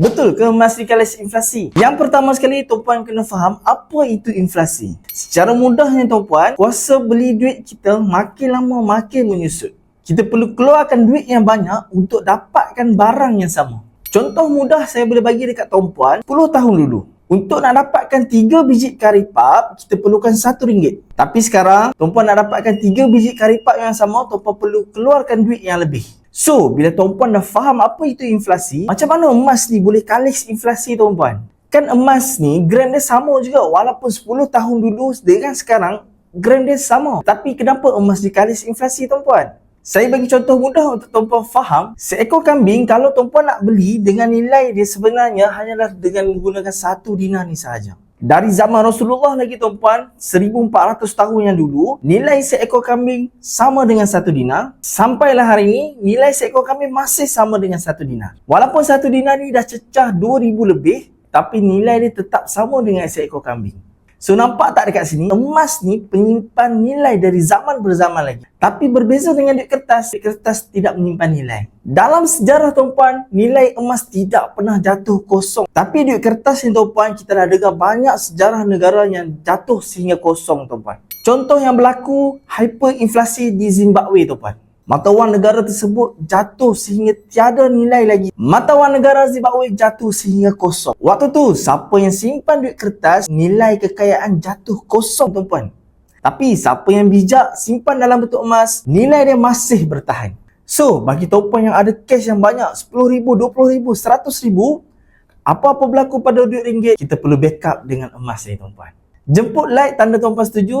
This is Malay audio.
Betul ke dikalis inflasi? Yang pertama sekali tuan-puan kena faham apa itu inflasi. Secara mudahnya tuan-puan, kuasa beli duit kita makin lama makin menyusut. Kita perlu keluarkan duit yang banyak untuk dapatkan barang yang sama. Contoh mudah saya boleh bagi dekat tuan-puan 10 tahun dulu. Untuk nak dapatkan 3 biji karipap, kita perlukan RM1. Tapi sekarang, tuan-puan nak dapatkan 3 biji karipap yang sama, tuan-puan perlu keluarkan duit yang lebih. So, bila tuan-puan dah faham apa itu inflasi, macam mana emas ni boleh kalis inflasi tuan-puan? Kan emas ni, gram dia sama juga. Walaupun 10 tahun dulu dengan sekarang, gram dia sama. Tapi kenapa emas dikalis inflasi tuan-puan? Saya bagi contoh mudah untuk tuan-puan faham. Seekor kambing kalau tuan-puan nak beli dengan nilai dia sebenarnya hanyalah dengan menggunakan satu dinar ni sahaja. Dari zaman Rasulullah lagi tuan-puan, 1400 tahun yang dulu, nilai seekor kambing sama dengan satu dinar. Sampailah hari ini, nilai seekor kambing masih sama dengan satu dinar. Walaupun satu dinar ni dah cecah 2000 lebih, tapi nilai dia tetap sama dengan seekor kambing. So nampak tak dekat sini? Emas ni penyimpan nilai dari zaman berzaman lagi. Tapi berbeza dengan duit kertas, duit kertas tidak menyimpan nilai. Dalam sejarah tuan-puan, nilai emas tidak pernah jatuh kosong. Tapi duit kertas ni tuan-puan, kita dah dengar banyak sejarah negara yang jatuh sehingga kosong tuan-puan. Contoh yang berlaku, hyperinflasi di Zimbabwe tuan-puan. Mata wang negara tersebut jatuh sehingga tiada nilai lagi. Mata wang negara Zimbabwe jatuh sehingga kosong. Waktu tu, siapa yang simpan duit kertas, nilai kekayaan jatuh kosong tuan-puan. Tapi siapa yang bijak simpan dalam bentuk emas, nilai dia masih bertahan. So, bagi tuan-puan yang ada cash yang banyak, RM10,000, RM20,000, RM100,000, apa-apa berlaku pada duit ringgit, kita perlu backup dengan emas ni tuan-puan. Jemput like tanda tuan-puan setuju.